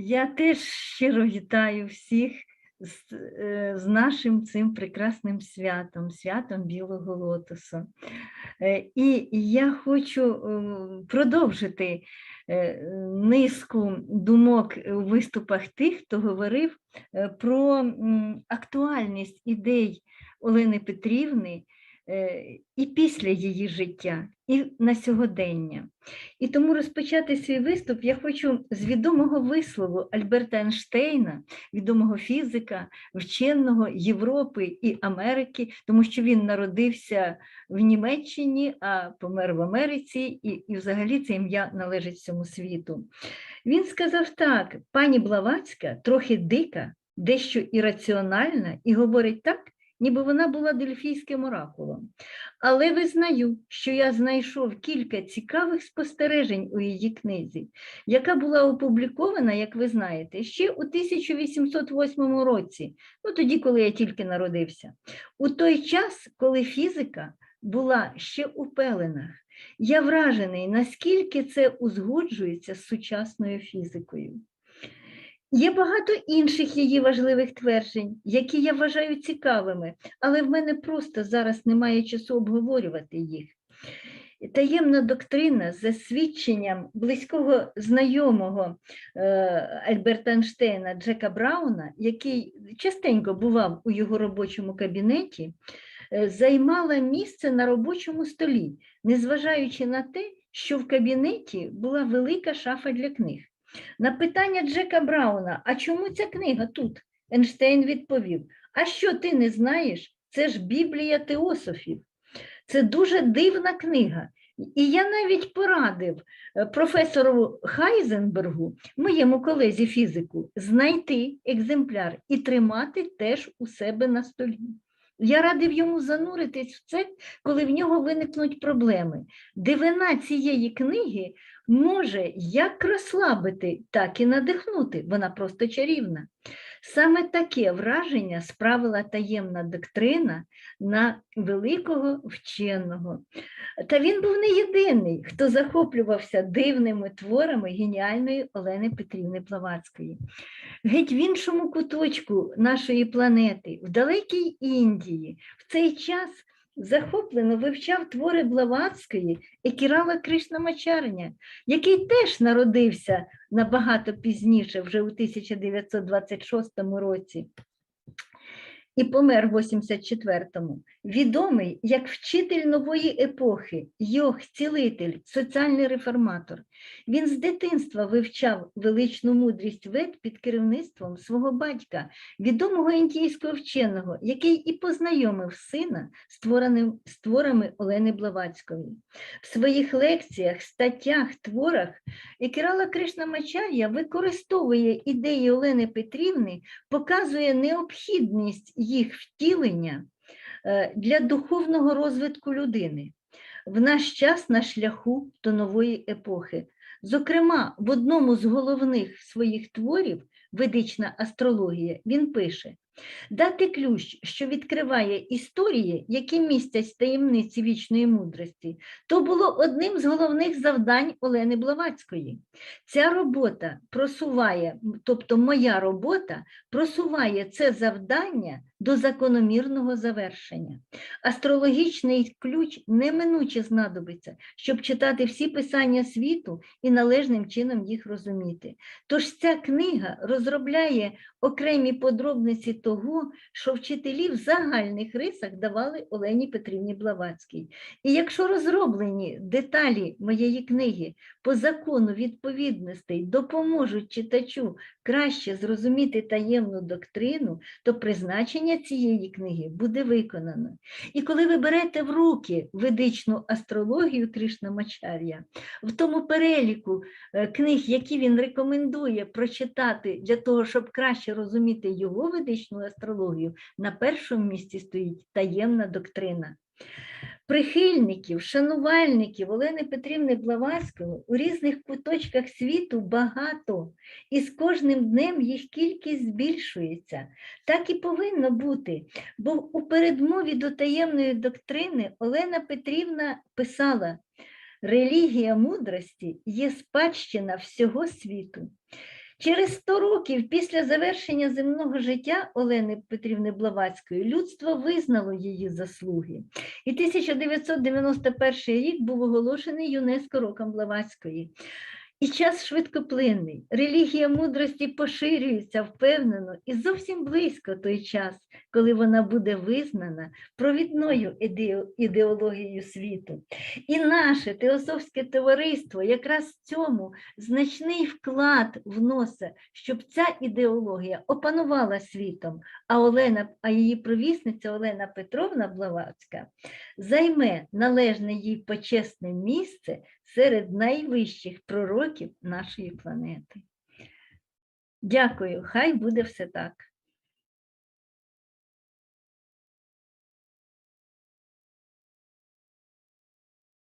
Я теж щиро вітаю всіх з, е, з нашим цим прекрасним святом, святом Білого Лотосу. Е, І я хочу е, продовжити низку думок у виступах тих, хто говорив про актуальність ідей Олени Петрівни і після її життя, і на сьогодення. І тому розпочати свій виступ я хочу з відомого вислову Альберта Ейнштейна, відомого фізика, вченого Європи і Америки, тому що він народився в Німеччині, а помер в Америці, і, і взагалі це ім'я належить всьому світу. Він сказав так: пані Блаватська трохи дика, дещо ірраціональна, і говорить так, ніби вона була дельфійським оракулом. Але визнаю, що я знайшов кілька цікавих спостережень у її книзі, яка була опублікована, як ви знаєте, ще у 1808 році, ну тоді, коли я тільки народився, у той час, коли фізика була ще у пеленах. Я вражений, наскільки це узгоджується з сучасною фізикою. Є багато інших її важливих тверджень, які я вважаю цікавими, але в мене просто зараз немає часу обговорювати їх. Таємна доктрина за свідченням близького знайомого е, Альберта Ейнштейна Джека Брауна, який частенько бував у його робочому кабінеті, е, займала місце на робочому столі, незважаючи на те, що в кабінеті була велика шафа для книг. На питання Джека Брауна, а чому ця книга тут? Ейнштейн відповів: А що ти не знаєш? Це ж Біблія теософів. Це дуже дивна книга. І я навіть порадив е, професору Хайзенбергу, моєму колезі фізику, знайти екземпляр і тримати теж у себе на столі. Я радив йому зануритись в це, коли в нього виникнуть проблеми. Дивина цієї книги може як розслабити, так і надихнути. Вона просто чарівна. Саме таке враження справила таємна доктрина на великого вченого. Та він був не єдиний, хто захоплювався дивними творами геніальної Олени Петрівни Плавацької. Геть в іншому куточку нашої планети, в далекій Індії, в цей час захоплено вивчав твори Блаватської і Кірала Кришнамачарня, який теж народився набагато пізніше, вже у 1926 році. І помер в 84-му, відомий як вчитель нової епохи, йог, цілитель, соціальний реформатор. Він з дитинства вивчав величну мудрість вед під керівництвом свого батька, відомого індійського вченого, який і познайомив сина з творами Олени Блаватської. В своїх лекціях, статтях, творах Екірала Кришнамачар'я використовує ідеї Олени Петрівни, показує необхідність їх втілення для духовного розвитку людини в наш час на шляху до нової епохи. Зокрема, в одному з головних своїх творів Ведична астрологія він пише: дати ключ, що відкриває історії, які містять таємниці вічної мудрості, то було одним з головних завдань Олени Блаватської. Ця робота просуває, тобто моя робота просуває це завдання до закономірного завершення. Астрологічний ключ неминуче знадобиться, щоб читати всі писання світу і належним чином їх розуміти. Тож ця книга розробляє окремі подробниці того, що вчителі в загальних рисах давали Олені Петрівні Блаватській. І якщо розроблені деталі моєї книги по закону відповідностей допоможуть читачу краще зрозуміти таємну доктрину, то призначення цієї книги буде виконано. І коли ви берете в руки ведичну астрологію Кришнамачар'я, в тому переліку е, книг, які він рекомендує прочитати для того, щоб краще розуміти його ведичну астрологію, на першому місці стоїть таємна доктрина. Прихильників, шанувальників Олени Петрівни Блаватської у різних куточках світу багато, і з кожним днем їх кількість збільшується. Так і повинно бути, бо у передмові до таємної доктрини Олена Петрівна писала: релігія мудрості є спадщина всього світу. Через 100 років після завершення земного життя Олени Петрівни Блаватської людство визнало її заслуги. І 1991 рік був оголошений ЮНЕСКО роком Блаватської. І час швидкоплинний, релігія мудрості поширюється впевнено і зовсім близько той час, коли вона буде визнана провідною ідеологією світу. І наше теософське товариство якраз в цьому значний вклад вносить, щоб ця ідеологія опанувала світом, а Олена, а її провісниця Олена Петровна Блаватська займе належне їй почесне місце серед найвищих пророків нашої планети. Дякую, хай буде все так.